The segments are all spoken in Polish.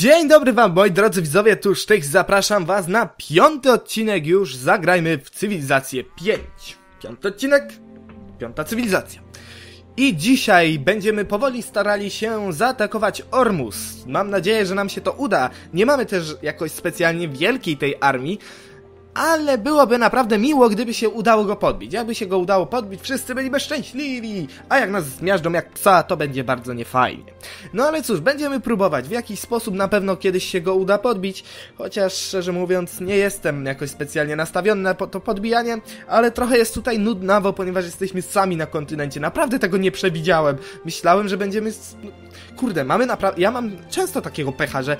Dzień dobry wam, moi drodzy widzowie, tu Sztych, zapraszam was na piąty odcinek już Zagrajmy w Cywilizację 5. Piąty odcinek, piąta cywilizacja. I dzisiaj będziemy powoli starali się zaatakować Ormus. Mam nadzieję, że nam się to uda. Nie mamy też jakoś specjalnie wielkiej tej armii, ale byłoby naprawdę miło, gdyby się udało go podbić. Jakby się go udało podbić, wszyscy byliby szczęśliwi, a jak nas zmiażdżą jak psa, to będzie bardzo niefajnie. No ale cóż, będziemy próbować. W jakiś sposób na pewno kiedyś się go uda podbić, chociaż szczerze mówiąc nie jestem jakoś specjalnie nastawiony na to podbijanie, ale trochę jest tutaj nudnawo, ponieważ jesteśmy sami na kontynencie. Naprawdę tego nie przewidziałem. Myślałem, że będziemy... Kurde, mamy naprawdę... Ja mam często takiego pecha, że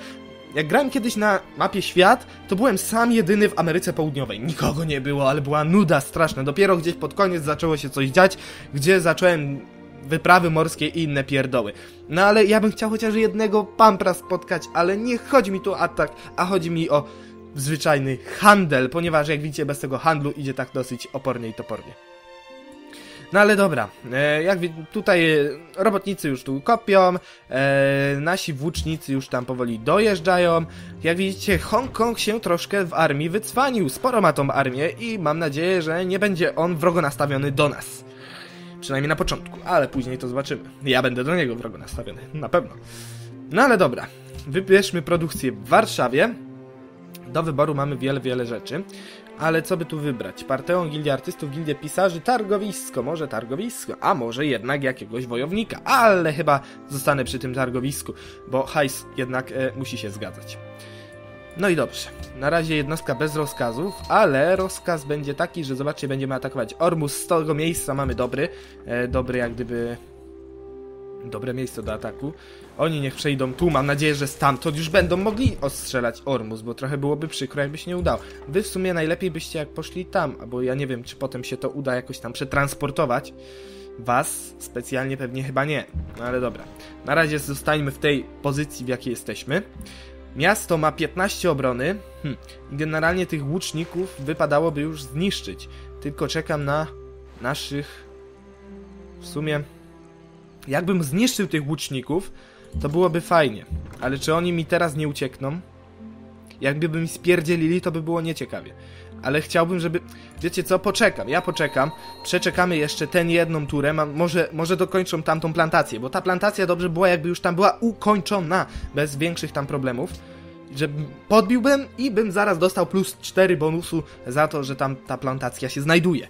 jak grałem kiedyś na mapie świat, to byłem sam jedyny w Ameryce Południowej. Nikogo nie było, ale była nuda straszna. Dopiero gdzieś pod koniec zaczęło się coś dziać, gdzie zacząłem wyprawy morskie i inne pierdoły. No ale ja bym chciał chociaż jednego pampra spotkać, ale nie chodzi mi tu o atak, a chodzi mi o zwyczajny handel, ponieważ jak widzicie bez tego handlu idzie tak dosyć opornie i topornie. No ale dobra, e, jak tutaj robotnicy już tu kopią, e, nasi włócznicy już tam powoli dojeżdżają. Jak widzicie, Hongkong się troszkę w armii wycwanił, sporo ma tą armię i mam nadzieję, że nie będzie on wrogo nastawiony do nas. Przynajmniej na początku, ale później to zobaczymy. Ja będę do niego wrogo nastawiony, na pewno. No ale dobra, wybierzmy produkcję w Warszawie. Do wyboru mamy wiele, wiele rzeczy. Ale co by tu wybrać? Parteon, Gildię Artystów, Gildię Pisarzy, targowisko, może targowisko, a może jednak jakiegoś wojownika. Ale chyba zostanę przy tym targowisku, bo hajs jednak e, musi się zgadzać. No i dobrze. Na razie jednostka bez rozkazów, ale rozkaz będzie taki, że zobaczcie, będziemy atakować Ormus. Z tego miejsca mamy dobry, e, dobry jak gdyby dobre miejsce do ataku. Oni niech przejdą tu, mam nadzieję, że stamtąd już będą mogli ostrzelać Ormus, bo trochę byłoby przykro, jakby się nie udało. Wy w sumie najlepiej byście jak poszli tam, bo ja nie wiem, czy potem się to uda jakoś tam przetransportować. Was specjalnie pewnie chyba nie, no ale dobra. Na razie zostańmy w tej pozycji, w jakiej jesteśmy. Miasto ma 15 obrony. Hm. Generalnie tych łuczników wypadałoby już zniszczyć. Tylko czekam na naszych. W sumie. Jakbym zniszczył tych łuczników, to byłoby fajnie. Ale czy oni mi teraz nie uciekną? Jakby mi spierdzielili, to by było nieciekawie. Ale chciałbym, żeby... Wiecie co? Poczekam. Ja poczekam. Przeczekamy jeszcze ten jedną turę. Może, może dokończą tamtą plantację, bo ta plantacja dobrze była, jakby już tam była ukończona. Bez większych tam problemów. Że podbiłbym i bym zaraz dostał plus 4 bonusu za to, że tam ta plantacja się znajduje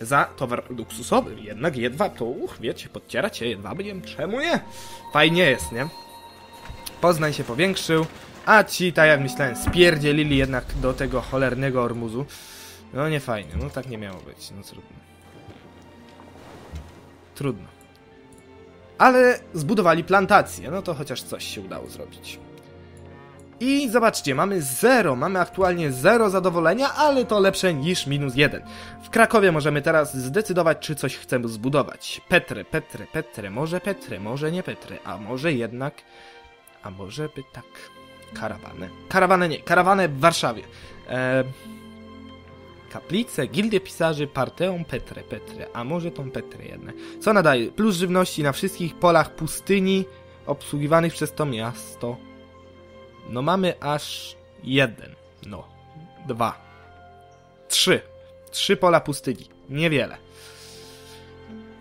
za towar luksusowy. Jednak jedwab to, uch, wiecie, podcierać się jedwabiem, czemu nie? Fajnie jest, nie? Poznań się powiększył, a ci, tak jak myślałem, spierdzielili jednak do tego cholernego Ormuzu. No nie fajnie, no tak nie miało być, no trudno. Trudno. Ale zbudowali plantację, no to chociaż coś się udało zrobić. I zobaczcie, mamy 0, mamy aktualnie 0 zadowolenia, ale to lepsze niż minus 1. W Krakowie możemy teraz zdecydować, czy coś chcemy zbudować. Petre, Petre, Petre, może Petre, może nie Petre, a może jednak, a może by tak, karawanę. Karawanę nie, karawanę w Warszawie. E, kaplice, gildie pisarzy, Parteon, Petre, Petre, a może tą Petrę jednak. Co nadaje? Plus żywności na wszystkich polach pustyni obsługiwanych przez to miasto. No mamy aż jeden. No. Dwa. Trzy. Trzy pola pustyni. Niewiele.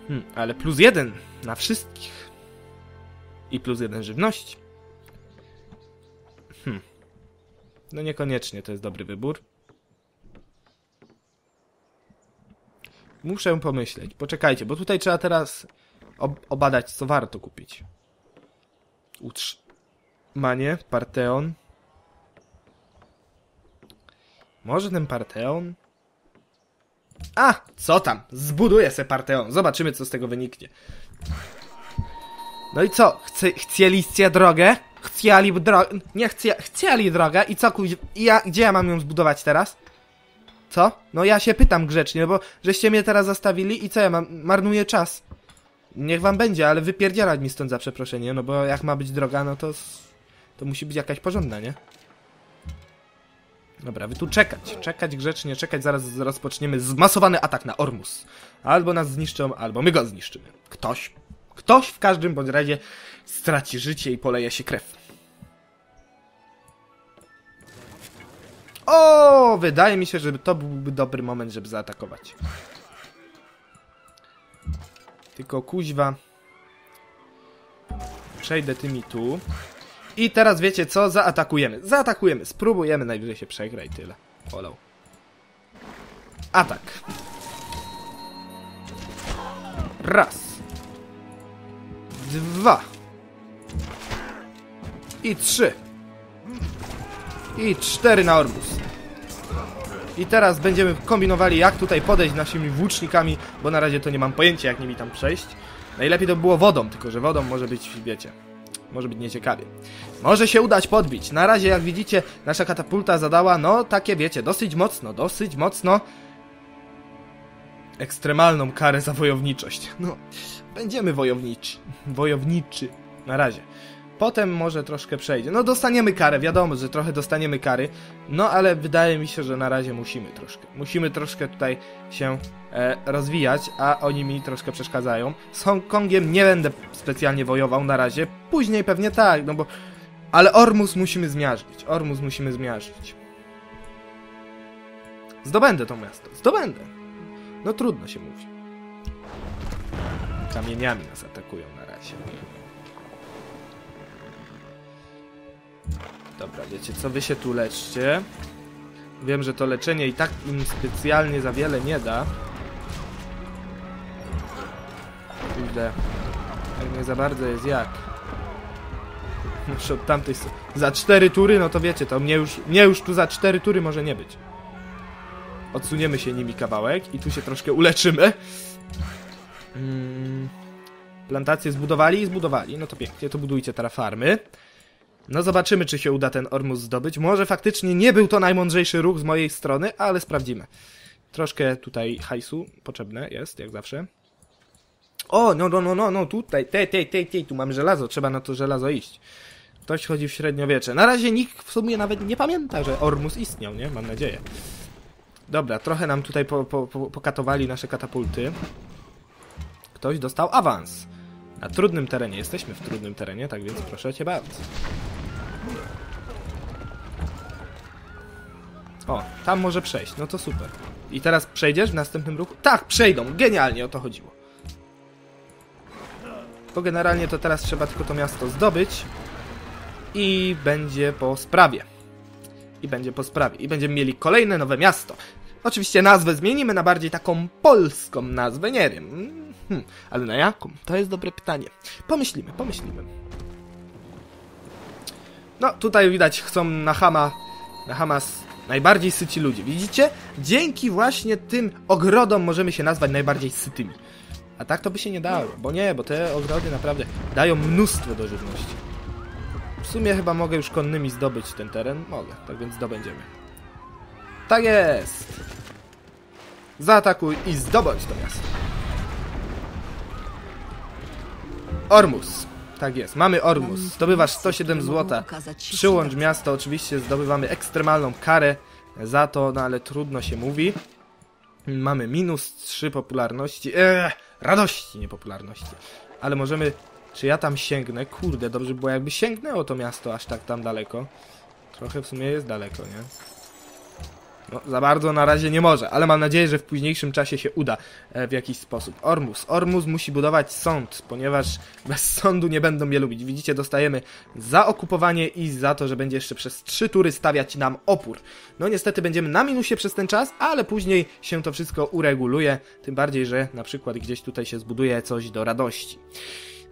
Hmm, ale plus jeden na wszystkich. I plus jeden żywności. Hmm. No niekoniecznie to jest dobry wybór. Muszę pomyśleć. Poczekajcie, bo tutaj trzeba teraz ob obadać, co warto kupić. Utrz Manie, Parteon. Może ten Parteon? A, co tam? Zbuduję se Parteon. Zobaczymy, co z tego wyniknie. No i co? Chce, chcieliście drogę? Chcieli drogę? Nie chcie, chcieli drogę i co kuź... I ja, gdzie ja mam ją zbudować teraz? Co? No ja się pytam grzecznie, bo żeście mnie teraz zostawili i co ja mam? Marnuję czas. Niech wam będzie, ale wypierdzielać mi stąd za przeproszenie, no bo jak ma być droga, no to... To musi być jakaś porządna, nie? Dobra, wy tu czekać, czekać grzecznie, czekać, zaraz rozpoczniemy zmasowany atak na Ormus. Albo nas zniszczą, albo my go zniszczymy. Ktoś, ktoś w każdym bądź razie straci życie i poleje się krew. O, wydaje mi się, że to byłby dobry moment, żeby zaatakować. Tylko kuźwa. Przejdę tymi tu. I teraz wiecie co? Zaatakujemy. Zaatakujemy. Spróbujemy, najwyżej się przegra i tyle. Olał. Atak. Raz. Dwa. I trzy. I cztery na Orbus. I teraz będziemy kombinowali, jak tutaj podejść naszymi włócznikami, bo na razie to nie mam pojęcia, jak nimi tam przejść. Najlepiej to by było wodą, tylko że wodą może być, wiecie, może być nieciekawie. Może się udać podbić. Na razie, jak widzicie, nasza katapulta zadała, no, takie, wiecie, dosyć mocno, dosyć mocno ekstremalną karę za wojowniczość. No, będziemy wojowniczy. Wojowniczy. Na razie. Potem może troszkę przejdzie. No dostaniemy karę, wiadomo, że trochę dostaniemy kary. No ale wydaje mi się, że na razie musimy troszkę. Musimy troszkę tutaj się e, rozwijać, a oni mi troszkę przeszkadzają. Z Hongkongiem nie będę specjalnie wojował na razie. Później pewnie tak, no bo... Ale Ormus musimy zmiażdżyć. Ormus musimy zmiażdżyć. Zdobędę to miasto. Zdobędę. No trudno się mówi. Kamieniami nas atakują na razie. Dobra, wiecie co, wy się tu leczcie. Wiem, że to leczenie i tak im specjalnie za wiele nie da. Kurde. Jak nie za bardzo jest jak. Muszę od tamtej. Za cztery tury, no to wiecie, to mnie już, mnie już tu za cztery tury może nie być. Odsuniemy się nimi kawałek i tu się troszkę uleczymy. Mm. Plantację zbudowali i zbudowali. No to pięknie, to budujcie teraz farmy. No zobaczymy, czy się uda ten Ormus zdobyć. Może faktycznie nie był to najmądrzejszy ruch z mojej strony, ale sprawdzimy. Troszkę tutaj hajsu potrzebne jest, jak zawsze. O, no, no, no, no, no, tutaj, tej, tej, tej, tej, tu mamy żelazo, trzeba na to żelazo iść. Ktoś chodzi w średniowiecze. Na razie nikt w sumie nawet nie pamięta, że Ormus istniał, nie? Mam nadzieję. Dobra, trochę nam tutaj po, po, po, pokatowali nasze katapulty. Ktoś dostał awans. Na trudnym terenie. Jesteśmy w trudnym terenie, tak więc proszę cię bardzo. O, tam może przejść, no to super. I teraz przejdziesz w następnym ruchu? Tak, przejdą, genialnie o to chodziło. Bo generalnie to teraz trzeba tylko to miasto zdobyć i będzie po sprawie. I będzie po sprawie. I będziemy mieli kolejne nowe miasto. Oczywiście nazwę zmienimy na bardziej taką polską nazwę, nie wiem. Hmm, ale na jaką? To jest dobre pytanie. Pomyślimy, pomyślimy. No, tutaj widać, chcą na Hama, na Hamas najbardziej syci ludzie. Widzicie? Dzięki właśnie tym ogrodom możemy się nazwać najbardziej sytymi. A tak to by się nie dało, bo nie, bo te ogrody naprawdę dają mnóstwo do żywności. W sumie chyba mogę już konnymi zdobyć ten teren. Mogę, tak więc zdobędziemy. Tak jest! Zaatakuj i zdobądź to miasto. Ormus. Tak jest, mamy Ormus. Zdobywasz 107 zł. Przyłącz miasto, oczywiście zdobywamy ekstremalną karę za to, no ale trudno się mówi. Mamy minus 3 popularności. Eee, radości, nie popularności. Ale możemy... Czy ja tam sięgnę? Kurde, dobrze by było jakby sięgnęło to miasto aż tak tam daleko. Trochę w sumie jest daleko, nie? No, za bardzo na razie nie może, ale mam nadzieję, że w późniejszym czasie się uda e, w jakiś sposób. Ormus. Ormus musi budować sąd, ponieważ bez sądu nie będą mnie lubić. Widzicie, dostajemy za okupowanie i za to, że będzie jeszcze przez trzy tury stawiać nam opór. No niestety będziemy na minusie przez ten czas, ale później się to wszystko ureguluje. Tym bardziej, że na przykład gdzieś tutaj się zbuduje coś do radości.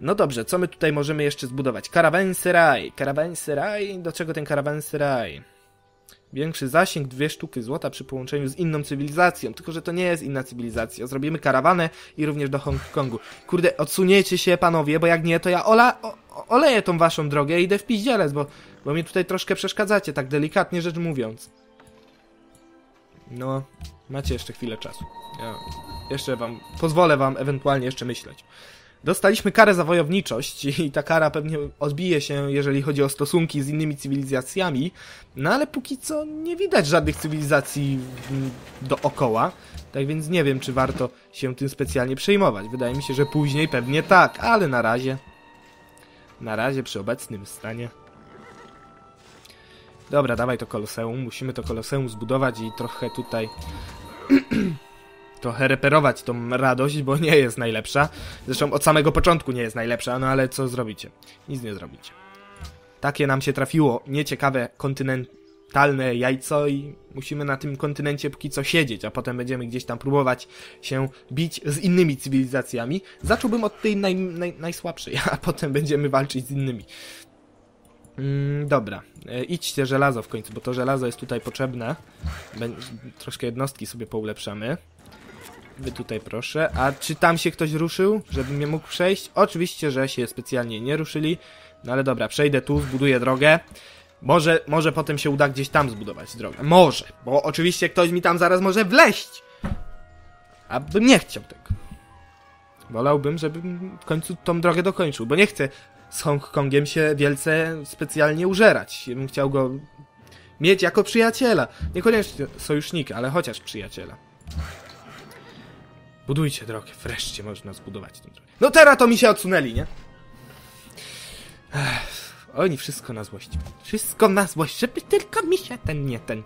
No dobrze, co my tutaj możemy jeszcze zbudować? Karawanseraj. Karawanseraj? Do czego ten karawanseraj? Większy zasięg, dwie sztuki złota przy połączeniu z inną cywilizacją. Tylko, że to nie jest inna cywilizacja. Zrobimy karawanę i również do Hongkongu. Kurde, odsuniecie się panowie, bo jak nie, to ja ola, o, oleję tą waszą drogę i idę w piździelec, bo, bo mi tutaj troszkę przeszkadzacie, tak delikatnie rzecz mówiąc. No, macie jeszcze chwilę czasu. Ja jeszcze wam, pozwolę wam ewentualnie jeszcze myśleć. Dostaliśmy karę za wojowniczość i ta kara pewnie odbije się, jeżeli chodzi o stosunki z innymi cywilizacjami, no ale póki co nie widać żadnych cywilizacji dookoła, tak więc nie wiem, czy warto się tym specjalnie przejmować. Wydaje mi się, że później pewnie tak, ale na razie, na razie przy obecnym stanie Dobra, dawaj to koloseum. Musimy to koloseum zbudować i trochę tutaj... trochę reperować tą radość, bo nie jest najlepsza. Zresztą od samego początku nie jest najlepsza, no ale co zrobicie? Nic nie zrobicie. Takie nam się trafiło nieciekawe kontynentalne jajco i musimy na tym kontynencie póki co siedzieć, a potem będziemy gdzieś tam próbować się bić z innymi cywilizacjami. Zacząłbym od tej naj, naj, najsłabszej, a potem będziemy walczyć z innymi. Mm, dobra, e, idźcie żelazo w końcu, bo to żelazo jest tutaj potrzebne. Bę troszkę jednostki sobie poulepszamy. Wy tutaj proszę. A czy tam się ktoś ruszył, żebym nie mógł przejść? Oczywiście, że się specjalnie nie ruszyli. No ale dobra, przejdę tu, zbuduję drogę. Może, może potem się uda gdzieś tam zbudować drogę. Może, bo oczywiście ktoś mi tam zaraz może wleść. Abym nie chciał tego. Wolałbym, żebym w końcu tą drogę dokończył, bo nie chcę z Hongkongiem się wielce specjalnie użerać. Ja bym chciał go mieć jako przyjaciela. Niekoniecznie sojusznika, ale chociaż przyjaciela. Budujcie drogę, wreszcie można zbudować tę drogę. No teraz to mi się odsunęli, nie? Ech, oni wszystko na złość. Wszystko na złość, żeby tylko mi się ten, nie ten.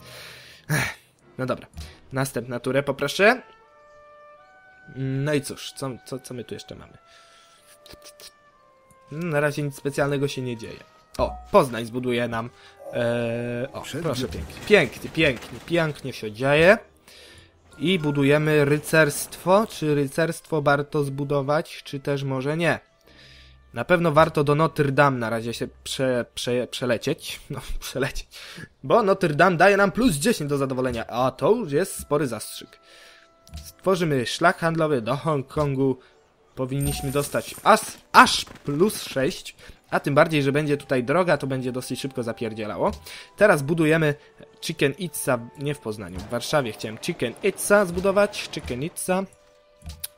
Ech, no dobra. Następna turę poproszę. No i cóż, co, co, co my tu jeszcze mamy? Na razie nic specjalnego się nie dzieje. O, Poznań zbuduje nam. Eee, o, proszę pięknie. Pięknie, pięknie, pięknie się dzieje. I budujemy rycerstwo. Czy rycerstwo warto zbudować, czy też może nie? Na pewno warto do Notre Dame na razie się prze, prze, przelecieć. No, przelecieć. Bo Notre Dame daje nam plus 10 do zadowolenia, a to już jest spory zastrzyk. Stworzymy szlak handlowy do Hongkongu. Powinniśmy dostać aż, aż plus 6. A tym bardziej, że będzie tutaj droga, to będzie dosyć szybko zapierdzielało. Teraz budujemy Chicken Itza, nie w Poznaniu, w Warszawie chciałem Chicken Itza zbudować, Chicken Itza.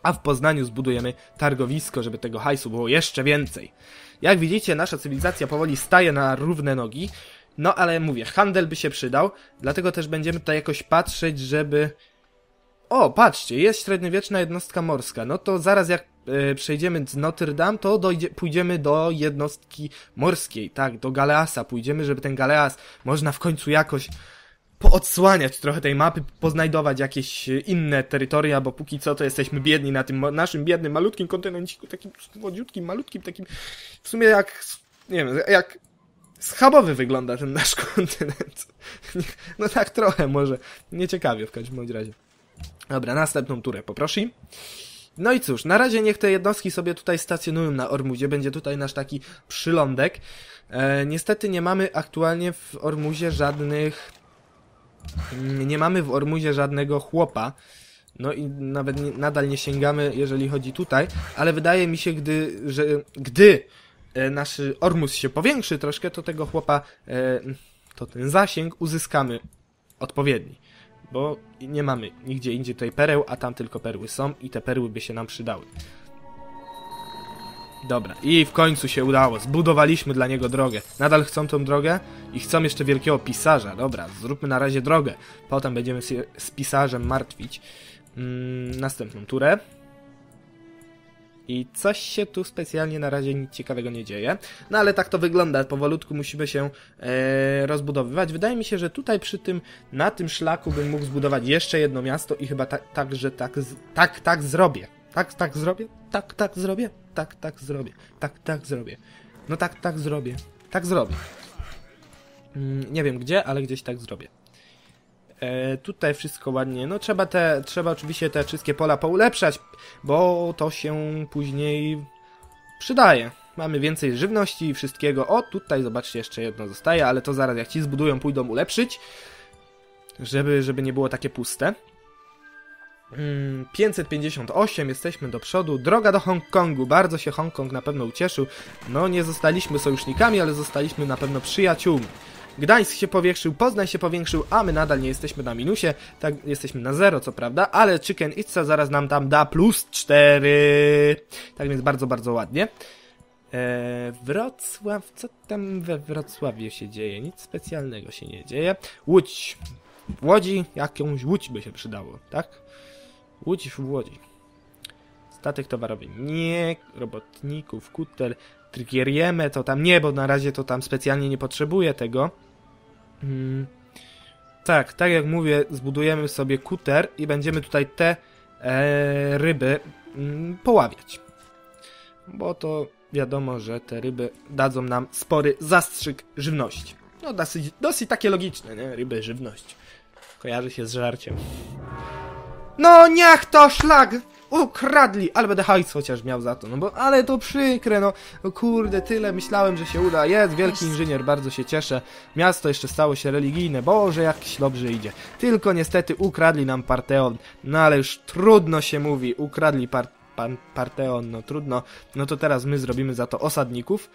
A w Poznaniu zbudujemy targowisko, żeby tego hajsu było jeszcze więcej. Jak widzicie, nasza cywilizacja powoli staje na równe nogi. No ale mówię, handel by się przydał, dlatego też będziemy tutaj jakoś patrzeć, żeby... O, patrzcie, jest średniowieczna jednostka morska. No to zaraz jak e, przejdziemy z Notre Dame, to dojdzie, pójdziemy do jednostki morskiej, tak, do Galeasa pójdziemy, żeby ten Galeas można w końcu jakoś poodsłaniać trochę tej mapy, poznajdować jakieś inne terytoria, bo póki co to jesteśmy biedni na tym naszym biednym, malutkim kontynenciku, takim młodziutkim, malutkim, takim w sumie jak, nie wiem, jak schabowy wygląda ten nasz kontynent. No tak trochę może, nieciekawie w każdym bądź razie. Dobra, następną turę poproszę. No i cóż, na razie niech te jednostki sobie tutaj stacjonują na Ormuzie, będzie tutaj nasz taki przylądek. E, niestety nie mamy aktualnie w Ormuzie żadnych nie mamy w Ormuzie żadnego chłopa. No i nawet nie, nadal nie sięgamy, jeżeli chodzi tutaj, ale wydaje mi się, gdy, że gdy e, nasz Ormus się powiększy troszkę, to tego chłopa, e, to ten zasięg uzyskamy odpowiedni. Bo nie mamy nigdzie indziej tutaj pereł, a tam tylko perły są i te perły by się nam przydały. Dobra, i w końcu się udało. Zbudowaliśmy dla niego drogę. Nadal chcą tą drogę i chcą jeszcze wielkiego pisarza. Dobra, zróbmy na razie drogę. Potem będziemy się z pisarzem martwić. Mm, następną turę. I coś się tu specjalnie na razie nic ciekawego nie dzieje. No ale tak to wygląda. Powolutku musimy się e, rozbudowywać. Wydaje mi się, że tutaj przy tym, na tym szlaku bym mógł zbudować jeszcze jedno miasto i chyba tak, tak że tak, tak, tak zrobię. Tak, tak zrobię? Tak, tak zrobię? Tak, tak zrobię. Tak, tak zrobię. No tak, tak zrobię. Tak zrobię. Mm, nie wiem gdzie, ale gdzieś tak zrobię. E, tutaj wszystko ładnie. No trzeba te, trzeba oczywiście te wszystkie pola poulepszać, bo to się później przydaje. Mamy więcej żywności i wszystkiego. O, tutaj zobaczcie, jeszcze jedno zostaje, ale to zaraz jak ci zbudują, pójdą ulepszyć, żeby, żeby nie było takie puste. 558, mm, jesteśmy do przodu. Droga do Hongkongu. Bardzo się Hongkong na pewno ucieszył. No, nie zostaliśmy sojusznikami, ale zostaliśmy na pewno przyjaciółmi. Gdańsk się powiększył, Poznań się powiększył, a my nadal nie jesteśmy na minusie. Tak, jesteśmy na zero, co prawda, ale Chicken Itza zaraz nam tam da plus 4. Tak więc bardzo, bardzo ładnie. Eee, Wrocław, co tam we Wrocławiu się dzieje? Nic specjalnego się nie dzieje. Łódź. W Łodzi jakąś łódź by się przydało, tak? Łódź w Łodzi. Statek towarowy nie, robotników, kuter, trygieriemy to tam nie, bo na razie to tam specjalnie nie potrzebuję tego. Mm, tak, tak jak mówię, zbudujemy sobie kuter i będziemy tutaj te e, ryby mm, poławiać. Bo to wiadomo, że te ryby dadzą nam spory zastrzyk żywności. No dosyć, dosyć takie logiczne, nie? Ryby, żywność. Kojarzy się z żarciem. No niech to szlag! Ukradli! Ale będę hajs chociaż miał za to, no bo ale to przykre, no. no kurde, tyle myślałem, że się uda. Jest wielki inżynier, bardzo się cieszę. Miasto jeszcze stało się religijne. Boże, jak dobrze idzie. Tylko niestety ukradli nam Parteon. No ale już trudno się mówi. Ukradli par, pan, Parteon, no trudno. No to teraz my zrobimy za to osadników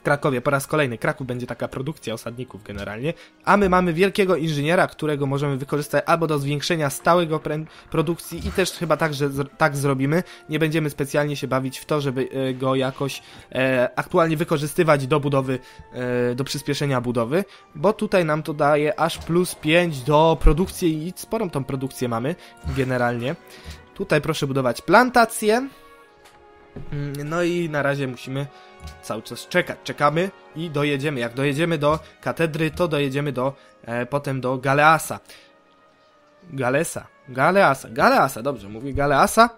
w Krakowie po raz kolejny. Kraków będzie taka produkcja osadników generalnie, a my mamy wielkiego inżyniera, którego możemy wykorzystać albo do zwiększenia stałego produkcji i też chyba tak, że tak zrobimy. Nie będziemy specjalnie się bawić w to, żeby e, go jakoś e, aktualnie wykorzystywać do budowy, e, do przyspieszenia budowy, bo tutaj nam to daje aż plus 5 do produkcji i sporą tą produkcję mamy generalnie. Tutaj proszę budować plantację. Mm, no i na razie musimy cały czas czekać. Czekamy i dojedziemy. Jak dojedziemy do katedry, to dojedziemy do e, potem do Galeasa. Galesa. Galeasa. Galeasa, dobrze, mówię Galeasa.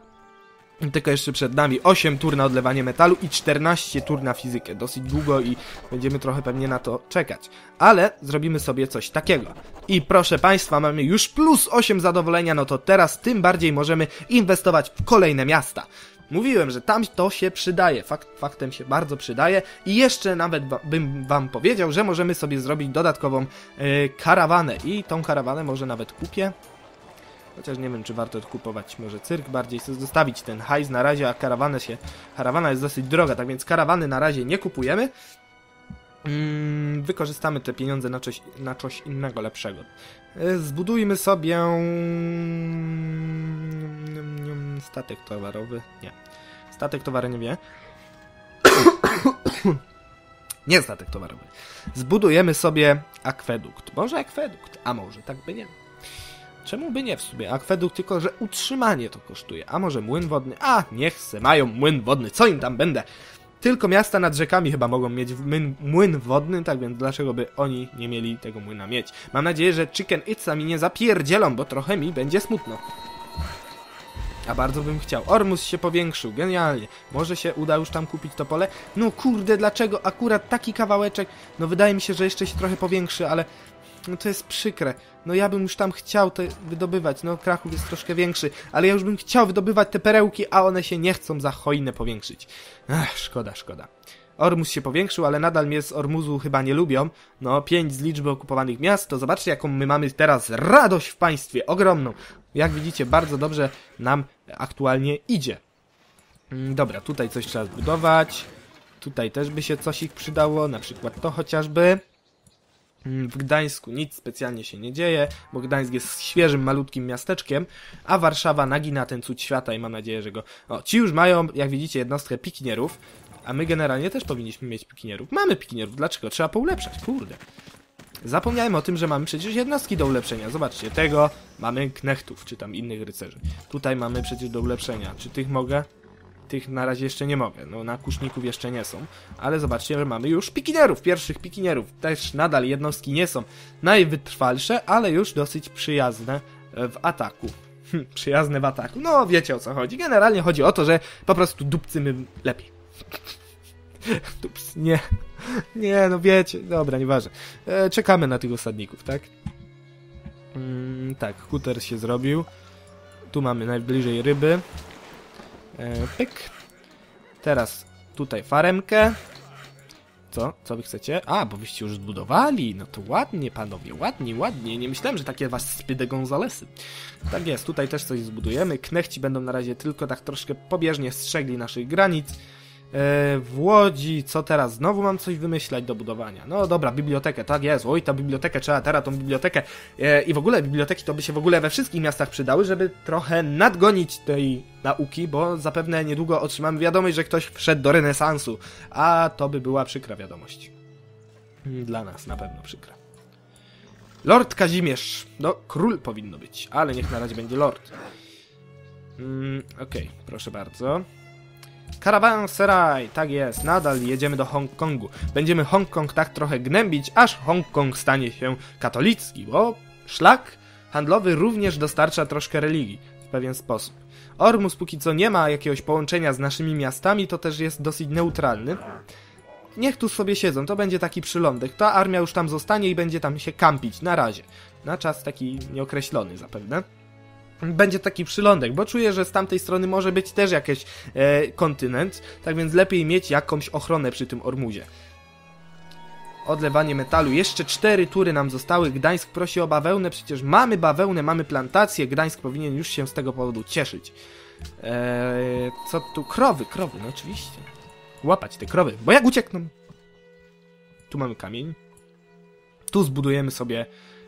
Tylko jeszcze przed nami 8 tur na odlewanie metalu i 14 tur na fizykę. Dosyć długo i będziemy trochę pewnie na to czekać. Ale zrobimy sobie coś takiego. I proszę Państwa, mamy już plus 8 zadowolenia, no to teraz tym bardziej możemy inwestować w kolejne miasta. Mówiłem, że tam to się przydaje, Fakt, faktem się bardzo przydaje i jeszcze nawet bym wam powiedział, że możemy sobie zrobić dodatkową yy, karawanę i tą karawanę może nawet kupię. Chociaż nie wiem, czy warto kupować może cyrk, bardziej chcę zostawić ten hajs na razie, a karawanę się... Karawana jest dosyć droga, tak więc karawany na razie nie kupujemy. Mm, wykorzystamy te pieniądze na coś, na coś innego, lepszego. Yy, zbudujmy sobie... Statek towarowy. Nie. Statek towarowy nie wie. nie statek towarowy. Zbudujemy sobie akwedukt. Może akwedukt, a może tak by nie. Czemu by nie w sumie? Akwedukt tylko, że utrzymanie to kosztuje. A może młyn wodny? A, niech se mają młyn wodny. Co im tam będę? Tylko miasta nad rzekami chyba mogą mieć młyn, młyn wodny, tak więc dlaczego by oni nie mieli tego młyna mieć? Mam nadzieję, że Chicken Itza mi nie zapierdzielą, bo trochę mi będzie smutno. A bardzo bym chciał. Ormus się powiększył, genialnie. Może się uda już tam kupić to pole? No kurde, dlaczego akurat taki kawałeczek? No wydaje mi się, że jeszcze się trochę powiększy, ale no to jest przykre. No ja bym już tam chciał te wydobywać. No Kraków jest troszkę większy, ale ja już bym chciał wydobywać te perełki, a one się nie chcą za hojne powiększyć. Ach, szkoda, szkoda. Ormus się powiększył, ale nadal mnie z Ormuzu chyba nie lubią. No, 5 z liczby okupowanych miast, to zobaczcie jaką my mamy teraz radość w państwie, ogromną. Jak widzicie, bardzo dobrze nam aktualnie idzie. Mm, dobra, tutaj coś trzeba zbudować. Tutaj też by się coś ich przydało, na przykład to chociażby. Mm, w Gdańsku nic specjalnie się nie dzieje, bo Gdańsk jest świeżym, malutkim miasteczkiem, a Warszawa nagina ten cud świata i mam nadzieję, że go... O, ci już mają, jak widzicie, jednostkę pikinierów, a my generalnie też powinniśmy mieć pikinierów. Mamy pikinierów, dlaczego? Trzeba poulepszać, kurde. Zapomniałem o tym, że mamy przecież jednostki do ulepszenia. Zobaczcie, tego mamy knechtów, czy tam innych rycerzy. Tutaj mamy przecież do ulepszenia. Czy tych mogę? Tych na razie jeszcze nie mogę. No, na kuszników jeszcze nie są. Ale zobaczcie, że mamy już pikinierów, pierwszych pikinierów. Też nadal jednostki nie są najwytrwalsze, ale już dosyć przyjazne w ataku. Hm, przyjazne w ataku. No, wiecie o co chodzi. Generalnie chodzi o to, że po prostu dupcymy lepiej. Dups, nie. Nie, no wiecie. Dobra, nieważne. E, czekamy na tych osadników, tak? Mm, tak, huter się zrobił. Tu mamy najbliżej ryby. E, pyk. Teraz tutaj faremkę. Co? Co wy chcecie? A, bo wyście już zbudowali. No to ładnie, panowie, ładnie, ładnie. Nie myślałem, że takie was spyde Gonzalesy. Tak jest, tutaj też coś zbudujemy. Knechci będą na razie tylko tak troszkę pobieżnie strzegli naszych granic. E, w Łodzi, co teraz? Znowu mam coś wymyślać do budowania. No dobra, bibliotekę, tak jest. Oj, ta bibliotekę, trzeba teraz tą bibliotekę. E, I w ogóle biblioteki to by się w ogóle we wszystkich miastach przydały, żeby trochę nadgonić tej nauki, bo zapewne niedługo otrzymamy wiadomość, że ktoś wszedł do renesansu. A to by była przykra wiadomość. Dla nas na pewno przykra. Lord Kazimierz. No, król powinno być, ale niech na razie będzie lord. Mm, Okej, okay, proszę bardzo. Karawanseraj, tak jest, nadal jedziemy do Hongkongu. Będziemy Hongkong tak trochę gnębić, aż Hongkong stanie się katolicki, bo szlak handlowy również dostarcza troszkę religii w pewien sposób. Ormus póki co nie ma jakiegoś połączenia z naszymi miastami, to też jest dosyć neutralny. Niech tu sobie siedzą, to będzie taki przylądek. Ta armia już tam zostanie i będzie tam się kampić, na razie. Na czas taki nieokreślony zapewne będzie taki przylądek, bo czuję, że z tamtej strony może być też jakiś e, kontynent, tak więc lepiej mieć jakąś ochronę przy tym Ormuzie. Odlewanie metalu. Jeszcze cztery tury nam zostały. Gdańsk prosi o bawełnę. Przecież mamy bawełnę, mamy plantację. Gdańsk powinien już się z tego powodu cieszyć. Eee, co tu? Krowy, krowy, no oczywiście. Łapać te krowy, bo jak uciekną? Tu mamy kamień. Tu zbudujemy sobie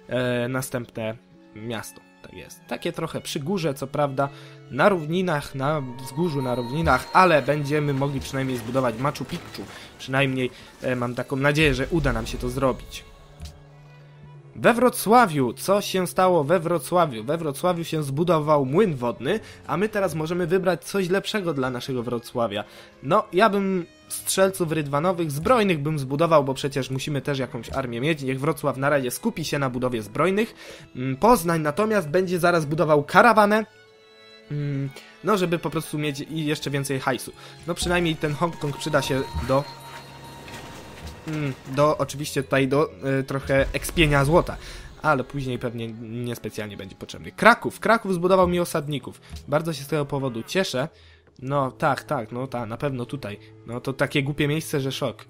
e, następne miasto. Jest. Takie trochę przy górze, co prawda, na równinach, na wzgórzu, na równinach, ale będziemy mogli przynajmniej zbudować Machu Picchu. Przynajmniej e, mam taką nadzieję, że uda nam się to zrobić. We Wrocławiu, co się stało we Wrocławiu? We Wrocławiu się zbudował młyn wodny, a my teraz możemy wybrać coś lepszego dla naszego Wrocławia. No, ja bym strzelców rydwanowych, zbrojnych bym zbudował, bo przecież musimy też jakąś armię mieć. Niech Wrocław na razie skupi się na budowie zbrojnych. Mm, Poznań natomiast będzie zaraz budował karawanę. Mm, no, żeby po prostu mieć jeszcze więcej hajsu. No, przynajmniej ten Hongkong przyda się do do oczywiście tutaj do y, trochę ekspienia złota, ale później pewnie niespecjalnie będzie potrzebny. Kraków. Kraków zbudował mi osadników. Bardzo się z tego powodu cieszę. No tak, tak, no tak, na pewno tutaj. No to takie głupie miejsce, że szok.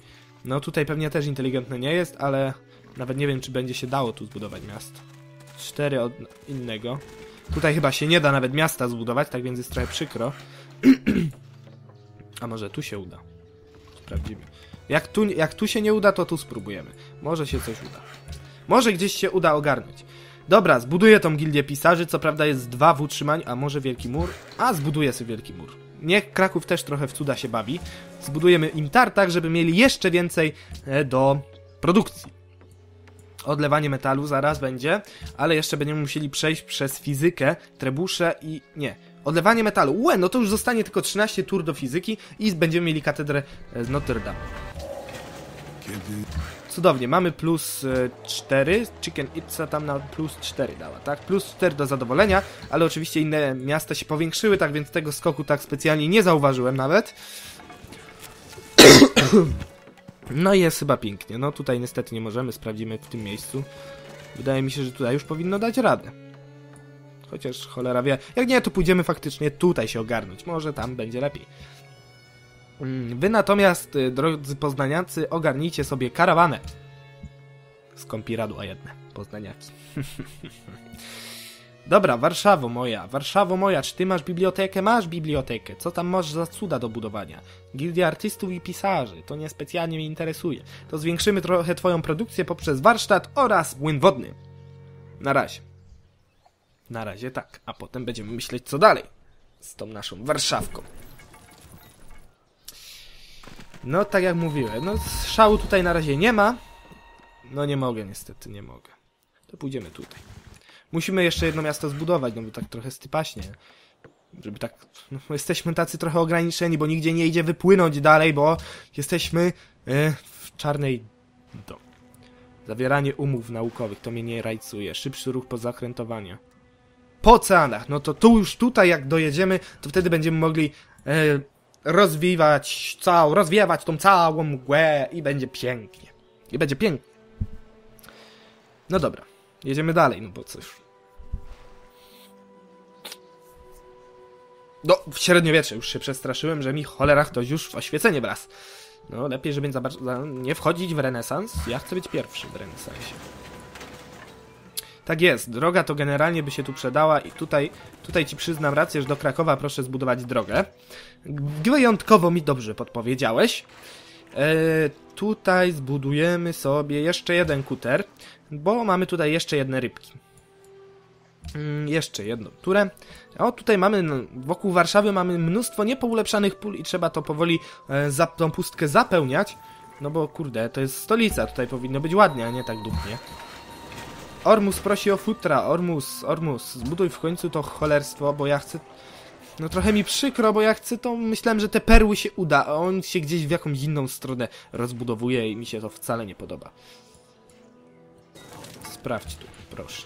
No tutaj pewnie też inteligentne nie jest, ale nawet nie wiem, czy będzie się dało tu zbudować miasto. Cztery od innego. Tutaj chyba się nie da nawet miasta zbudować, tak więc jest trochę przykro. A może tu się uda. Sprawdzimy. Jak tu, jak tu się nie uda, to tu spróbujemy. Może się coś uda. Może gdzieś się uda ogarnąć. Dobra, zbuduję tą gildię pisarzy, co prawda jest dwa w utrzymaniu, a może wielki mur? A, zbuduję sobie wielki mur. Niech Kraków też trochę w cuda się bawi. Zbudujemy im tartak, żeby mieli jeszcze więcej e, do produkcji. Odlewanie metalu zaraz będzie, ale jeszcze będziemy musieli przejść przez fizykę, trebusze i... nie. Odlewanie metalu. Łe, no to już zostanie tylko 13 tur do fizyki i będziemy mieli katedrę e, z Notre Dame. Cudownie, mamy plus 4, Chicken Itza tam na plus 4 dała, tak? Plus 4 do zadowolenia, ale oczywiście inne miasta się powiększyły, tak więc tego skoku tak specjalnie nie zauważyłem nawet. No i jest chyba pięknie, no tutaj niestety nie możemy, sprawdzimy w tym miejscu. Wydaje mi się, że tutaj już powinno dać radę. Chociaż cholera wie, jak nie, to pójdziemy faktycznie tutaj się ogarnąć, może tam będzie lepiej. Mm, wy natomiast, y, drodzy poznaniacy, ogarnijcie sobie karawanę. Skąpiradła jedne, poznaniaki. Dobra, Warszawo moja, Warszawo moja, czy ty masz bibliotekę? Masz bibliotekę. Co tam masz za cuda do budowania? Gildia artystów i pisarzy, to niespecjalnie mnie interesuje. To zwiększymy trochę twoją produkcję poprzez warsztat oraz młyn wodny. Na razie. Na razie tak, a potem będziemy myśleć co dalej z tą naszą Warszawką. No, tak jak mówiłem, no szału tutaj na razie nie ma. No nie mogę niestety, nie mogę. To pójdziemy tutaj. Musimy jeszcze jedno miasto zbudować, no bo tak trochę stypaśnie. Żeby tak... No, jesteśmy tacy trochę ograniczeni, bo nigdzie nie idzie wypłynąć dalej, bo jesteśmy e, w czarnej... Do. Zawieranie umów naukowych, to mnie nie rajcuje. Szybszy ruch po zakrętowania. Po oceanach, no to tu już tutaj jak dojedziemy, to wtedy będziemy mogli e, rozwijać całą, rozwiewać tą całą mgłę i będzie pięknie. I będzie pięknie. No dobra, jedziemy dalej, no bo coś. No, w średniowiecze już się przestraszyłem, że mi cholera ktoś już w oświecenie wraz. No, lepiej, żeby nie wchodzić w renesans. Ja chcę być pierwszy w renesansie. Tak jest, droga to generalnie by się tu przydała i tutaj, tutaj ci przyznam rację, że do Krakowa proszę zbudować drogę. Wyjątkowo mi dobrze podpowiedziałeś. E, tutaj zbudujemy sobie jeszcze jeden kuter, bo mamy tutaj jeszcze jedne rybki. Mm, jeszcze jedną turę. O, tutaj mamy, no, wokół Warszawy mamy mnóstwo niepoulepszanych pól i trzeba to powoli e, za, tą pustkę zapełniać. No bo kurde, to jest stolica, tutaj powinno być ładnie, a nie tak dupnie. Ormus prosi o futra. Ormus, Ormus, zbuduj w końcu to cholerstwo, bo ja chcę... No trochę mi przykro, bo ja chcę to, myślałem, że te perły się uda, a on się gdzieś w jakąś inną stronę rozbudowuje i mi się to wcale nie podoba. Sprawdź tu, proszę.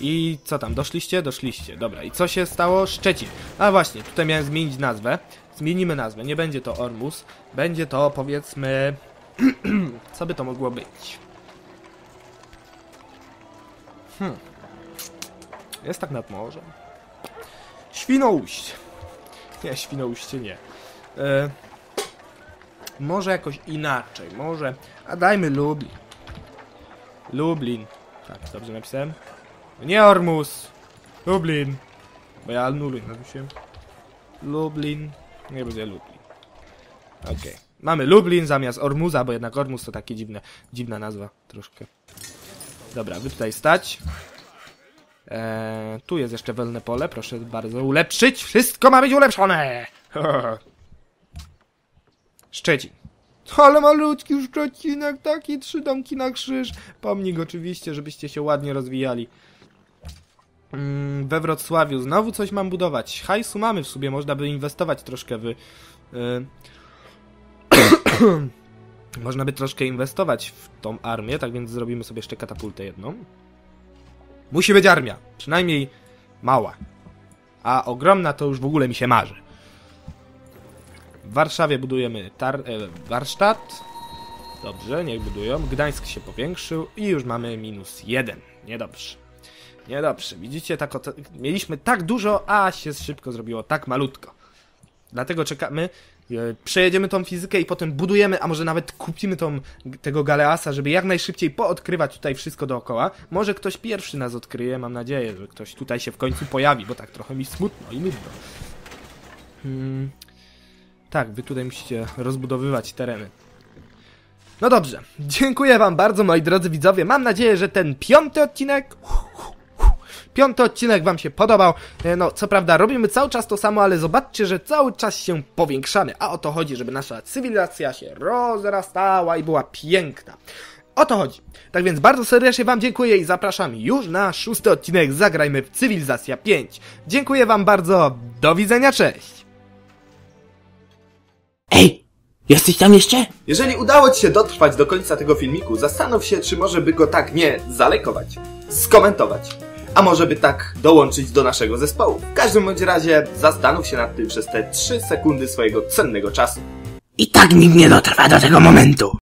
I co tam, doszliście? Doszliście, dobra. I co się stało? Szczecin. A właśnie, tutaj miałem zmienić nazwę. Zmienimy nazwę, nie będzie to Ormus, będzie to powiedzmy... co by to mogło być? Hmm. Jest tak nad morzem. Świnoujście. Nie, Świnoujście nie. E, może jakoś inaczej, może... A dajmy Lublin. Lublin. Tak, dobrze napisałem? Nie Ormus! Lublin! Bo ja Lublin napisałem. Lublin. Nie będzie Lublin. Okej. Mamy Lublin zamiast Ormuza, bo jednak Ormus to takie dziwne, dziwna nazwa troszkę. Dobra, wy tutaj stać. Eee, tu jest jeszcze wolne pole, proszę bardzo ulepszyć. Wszystko ma być ulepszone! Szczecin. Ale malutki Szczecinek, taki trzy domki na krzyż. Pomnik oczywiście, żebyście się ładnie rozwijali. Mm, we Wrocławiu znowu coś mam budować. Hajsu mamy w sobie, można by inwestować troszkę w... Y można by troszkę inwestować w tą armię, tak więc zrobimy sobie jeszcze katapultę jedną. Musi być armia, przynajmniej mała. A ogromna to już w ogóle mi się marzy. W Warszawie budujemy tar e, warsztat. Dobrze, niech budują. Gdańsk się powiększył i już mamy minus jeden. Niedobrze. Niedobrze. Widzicie, tak mieliśmy tak dużo, a się szybko zrobiło tak malutko. Dlatego czekamy, przejedziemy tą fizykę i potem budujemy, a może nawet kupimy tą, tego Galeasa, żeby jak najszybciej poodkrywać tutaj wszystko dookoła. Może ktoś pierwszy nas odkryje, mam nadzieję, że ktoś tutaj się w końcu pojawi, bo tak trochę mi smutno i nudno. Hmm. Tak, wy tutaj musicie rozbudowywać tereny. No dobrze, dziękuję wam bardzo moi drodzy widzowie, mam nadzieję, że ten piąty odcinek... Piąty odcinek wam się podobał. E, no, co prawda robimy cały czas to samo, ale zobaczcie, że cały czas się powiększamy. A o to chodzi, żeby nasza cywilizacja się rozrastała i była piękna. O to chodzi. Tak więc bardzo serdecznie wam dziękuję i zapraszam już na szósty odcinek Zagrajmy w Cywilizacja 5. Dziękuję wam bardzo, do widzenia, cześć! Ej, jesteś tam jeszcze? Jeżeli udało Ci się dotrwać do końca tego filmiku, zastanów się, czy może by go tak nie zalajkować, skomentować, a może by tak dołączyć do naszego zespołu. W każdym bądź razie zastanów się nad tym przez te 3 sekundy swojego cennego czasu. I tak nikt nie dotrwa do tego momentu.